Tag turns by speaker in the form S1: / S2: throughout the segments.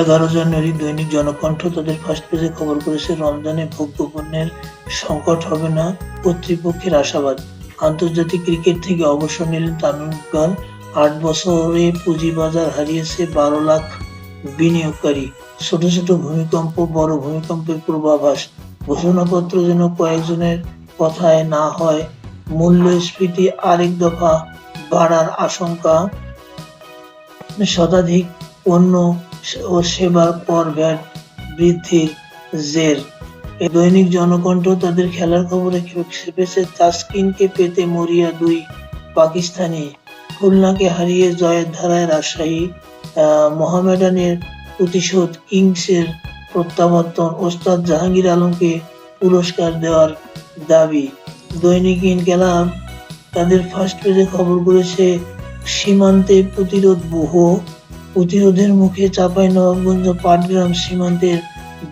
S1: এগারো জানুয়ারি দৈনিক জনকণ্ঠ তাদের ফার্স্ট পেজে খবর করেছে, রমজানে ভোগ্যপণ্যের সংকট হবে না কর্তৃপক্ষের আশাবাদ। আন্তর্জাতিক ক্রিকেট থেকে অবসর নিলেন তামিম ইকবাল আট বছরে পুঁজিবাজার হারিয়েছে বারো লাখ বিনিয়োগকারী। ছোট ছোট ভূমিকম্প, বড় ভূমিকম্পের পূর্বাভাস। ঘোষণাপত্র যেন কয়েকজনের কথায় না হয়, মূল্যস্ফীতি আরেক দফা বাড়ার আশঙ্কা। শতাধিক পণ্য ও সেবার কর বৃদ্ধির জের। দৈনিক জনকণ্ঠ তাদের খেলার খবরে খেপেছে তাসকিনকে পেতে মরিয়া দুই পাকিস্তানি। খুলনাকে হারিয়ে জয়ের ধারায় রাজশাহী মোহামেডানের প্রতিশোধ কিংসের প্রত্যাবর্তন, ওস্তাদ জাহাঙ্গীর আলমকে পুরস্কার দেওয়ার দাবি। দৈনিক ইনকেলাব তাদের ফার্স্ট পেজে খবর করেছে, সীমান্তে প্রতিরোধ বহু। প্রতিরোধের মুখে চাপাই নবাবগঞ্জ পাটগ্রাম সীমান্তের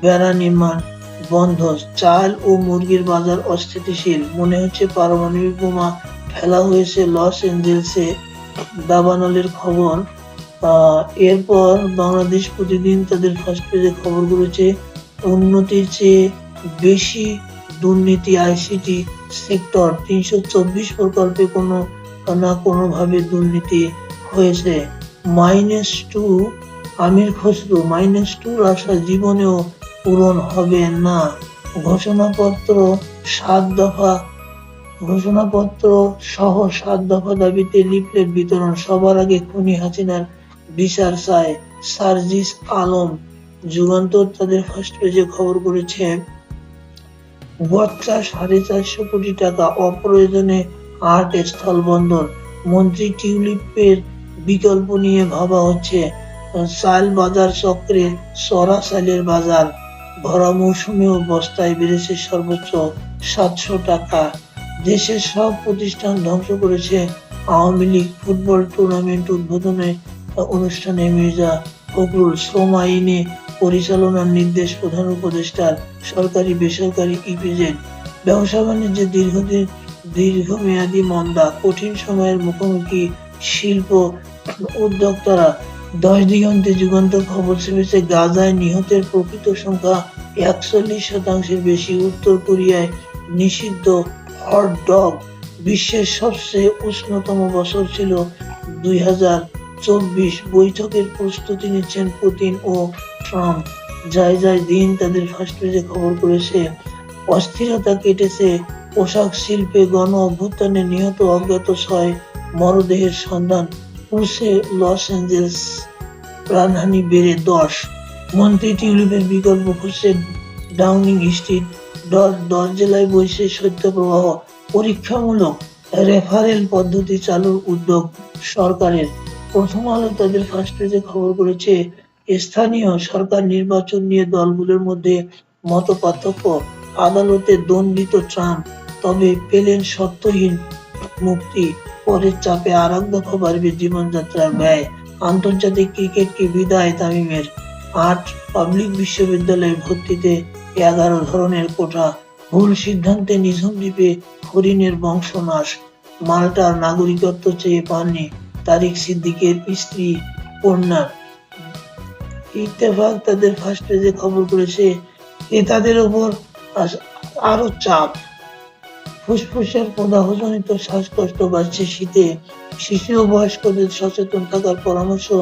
S1: বেড়া নির্মাণ বন্ধ। চাল ও মুরগির বাজার অস্থিতিশীল। মনে হচ্ছে পারমাণবিক বোমা ফেলা হয়েছে লস এঞ্জেলসে। দাবানলের খবর এরপর বাংলাদেশ প্রতিদিন তাদের ফার্স্ট পেজে খবর করেছে, উন্নতির চেয়ে বেশি দুর্নীতি আইসিটি সেক্টর। তিনশো চব্বিশ প্রকল্পে কোনো না কোনোভাবে দুর্নীতি হয়েছে। Minus two Amir Khasru, minus টুর আশা জীবনেও পূরণ হবে না। ঘোষণাপত্র সাত দফা, ঘোষণাপত্র সহ সাত দফা দাবিতে লিফলেট বিতরণ সবার আগে খুনি হাসিনার বিচার চায় সার্জিস আলম। যুগান্তর তাদের ফার্স্ট পেজে খবর করেছে, বচ্চা সাড়ে চারশো কোটি টাকা অপ্রয়োজনে আট স্থল বন্দর মন্ত্রী টিউলিপের বিকল্প নিয়ে ভাবা হচ্ছে। চাল বাজার চক্রে সরা চালের বাজার। ভরা মৌসুমেও বস্তায় বেড়েছে সর্বোচ্চ সাতশো টাকা। দেশের সব প্রতিষ্ঠান ধ্বংস করেছে। আওয়ামী লীগ ফুটবল টুর্নামেন্ট উদ্বোধনে অনুষ্ঠানে মির্জা ফখরুল শ্রম আইনে পরিচালনার নির্দেশ প্রধান উপদেষ্টার সরকারি বেসরকারি ইপিজেড। ব্যবসা বাণিজ্যের দীর্ঘদিন দীর্ঘমেয়াদী মন্দা। কঠিন সময়ের মুখোমুখি শিল্প উদ্যোক্তারা দশ দিগন্তে যুগান্তর খবর ছেপেছে গাজায় নিহতের প্রকৃত সংখ্যা একচল্লিশ শতাংশের বেশি। উত্তর কোরিয়ায় নিষিদ্ধ হট ডগ। বিশ্বের সবচেয়ে উষ্ণতম বছর ছিল দুই হাজার চব্বিশ। বৈঠকের প্রস্তুতি নিচ্ছেন পুতিন ও ট্রাম্প। যায় যায় দিন তাদের ফার্স্ট পেজে খবর করেছে, অস্থিরতা কেটেছে, পোশাক শিল্পে গণ অভ্যুত্থানে নিহত অজ্ঞাত ছয় মরদেহের সন্ধান। পুষে লস অ্যাঞ্জেলস প্রাণহানি বেড়ে দশ। মন্ত্রী টিউলিপের বিকল্প খুঁজছে ডাউনিং স্ট্রিট দশ দশ জেলায় বইছে শৈত্যপ্রবাহ। পরীক্ষামূলক রেফারেল পদ্ধতি চালুর উদ্যোগ সরকারের। প্রথম আলো তাদের ফার্স্ট পেজে খবর করেছে, স্থানীয় সরকার নির্বাচন নিয়ে দলগুলোর মধ্যে মত পার্থক্য আদালতে দণ্ডিত ট্রাম্প, তবে পেলেন শর্তহীন মুক্তি পরের চাপে আর এক বাড়বে জীবনযাত্রার ব্যয়। আন্তর্জাতিক ক্রিকেটকে বিদায় তামিমের। আট পাবলিক বিশ্ববিদ্যালয়ে ভর্তিতে এগারো ধরনের কোঠা ভুল সিদ্ধান্তে নিঝুম দ্বীপে হরিণের বংশনাশ। মাল্টার নাগরিকত্ব চেয়ে পাননি তারিক সিদ্দিকের স্ত্রী কন্যা। ইত্তেফাক তাদের ফার্স্ট পেজে খবর করেছে ক্রেতাদের ওপর আস- আরও চাপ। ফুসফুসের প্রদাহজনিত শ্বাসকষ্ট বাড়ছে শীতে। শিশু ও বয়স্কদের সচেতন থাকার পরামর্শ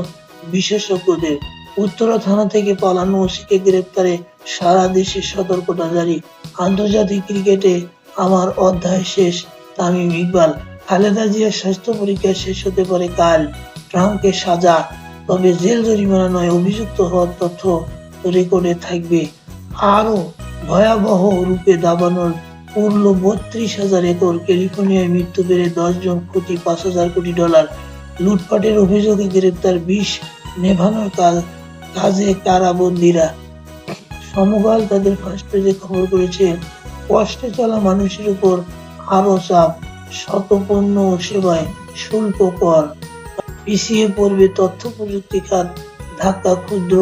S1: বিশেষজ্ঞদের। উত্তরা থানা থেকে পালানো ওসিকে গ্রেপ্তারে সারা দেশে সতর্কতা জারি। আন্তর্জাতিক ক্রিকেটে আমার অধ্যায় শেষ। তামিম ইকবাল, খালেদা জিয়ার স্বাস্থ্য পরীক্ষা শেষ হতে পারে কাল। ট্রাম্পকে সাজা। তবে জেল জরিমানা নয়, অভিযুক্ত হওয়ার তথ্য রেকর্ডে থাকবে। আরও ভয়াবহ রূপে দাবানোর পূর্ণ বত্রিশ হাজার একর ক্যালিফোর্নিয়ায় মৃত্যু বেড়ে দশ জন ক্ষতি পাঁচ হাজার কোটি ডলার। লুটপাটের অভিযোগে গ্রেপ্তার বিশ নেভানোর কাজ, কাজে কারাবন্দীরা। সমকাল তাদের ফার্স্ট পেজে খবর করেছে, কষ্টে চলা মানুষের উপর আরও চাপ শত পণ্য ও সেবায় শুল্ক কর। পিছিয়ে পড়বে তথ্য প্রযুক্তি খাত, ধাক্কা ক্ষুদ্র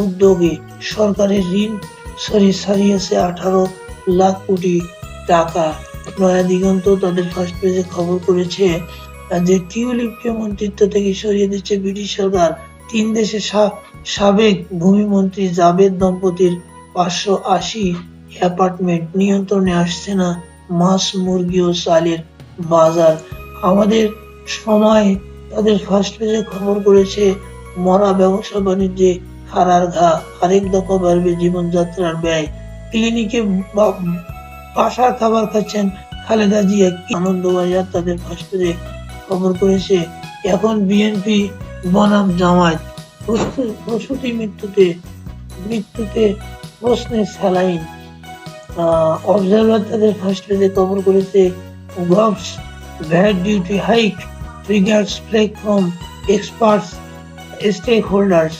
S1: উদ্যোগে সরকারের ঋণ সরি সারিয়েছে আঠারো লাখ কোটি টাকা। নয়া দিগন্ত তাদের ফার্স্ট পেজে খবর করেছে যে টিউলিপকে মন্ত্রিত্ব থেকে সরিয়ে দিচ্ছে ব্রিটিশ সরকার, তিন দেশে সাবেক ভূমিমন্ত্রী জাভেদ দম্পতির পাঁচশো আশি অ্যাপার্টমেন্ট নিয়ন্ত্রণে আসছে না মাছ মুরগি ও চালের বাজার। আমাদের সময় তাদের ফার্স্ট পেজে খবর করেছে, মরা ব্যবসা বাণিজ্যে হারার ঘা, আরেক দফা বাড়বে জীবনযাত্রার ব্যয়। ক্লিনিকে বাসার খাবার খাচ্ছেন খালেদা জিয়া। কি আনন্দবাজার তাদের পেজে খবর করেছে। এখন বিএনপি বনাম জামায়াত প্রসূতি মৃত্যুতে মৃত্যুতে প্রশ্নে স্যালাইন। অবজারভার তাদের ফার্স্ট পেজে খবর করেছে govt's VAT duty hike triggers flake from experts stakeholders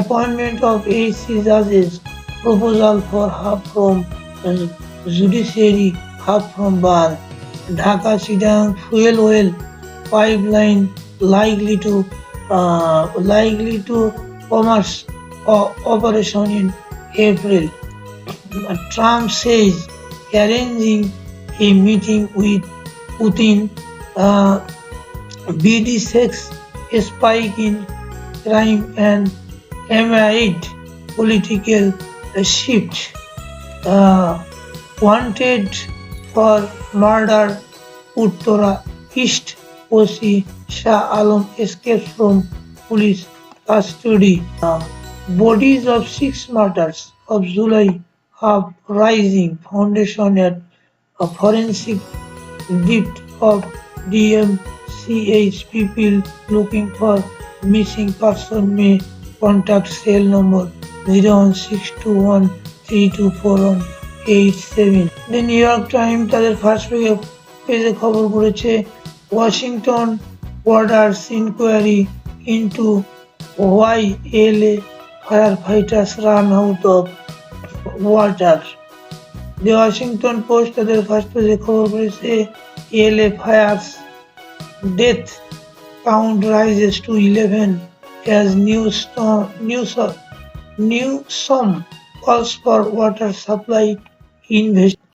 S1: appointment of AC judges proposal for half from uh, judiciary half from bar Dhaka Chidang fuel oil pipeline likely to uh, likely to commerce o- operation in April. Trump says arranging a meeting with Putin. Uh, BD6 spike in crime and amid political shift. Uh, wanted for murder, Uttora East OC Shah Alam escapes from police custody. Bodies of six martyrs of July have rising foundation at a forensic depth of DMCH people looking for missing person may contact cell number seven the New York time তাদের first পেজে পেজে খবর করেছে Washington orders inquiry into why L A firefighters run out of water the Washington Post তাদের first পেজে খবর করেছে L A fires death count rises to eleven as new new new some calls for water supply investir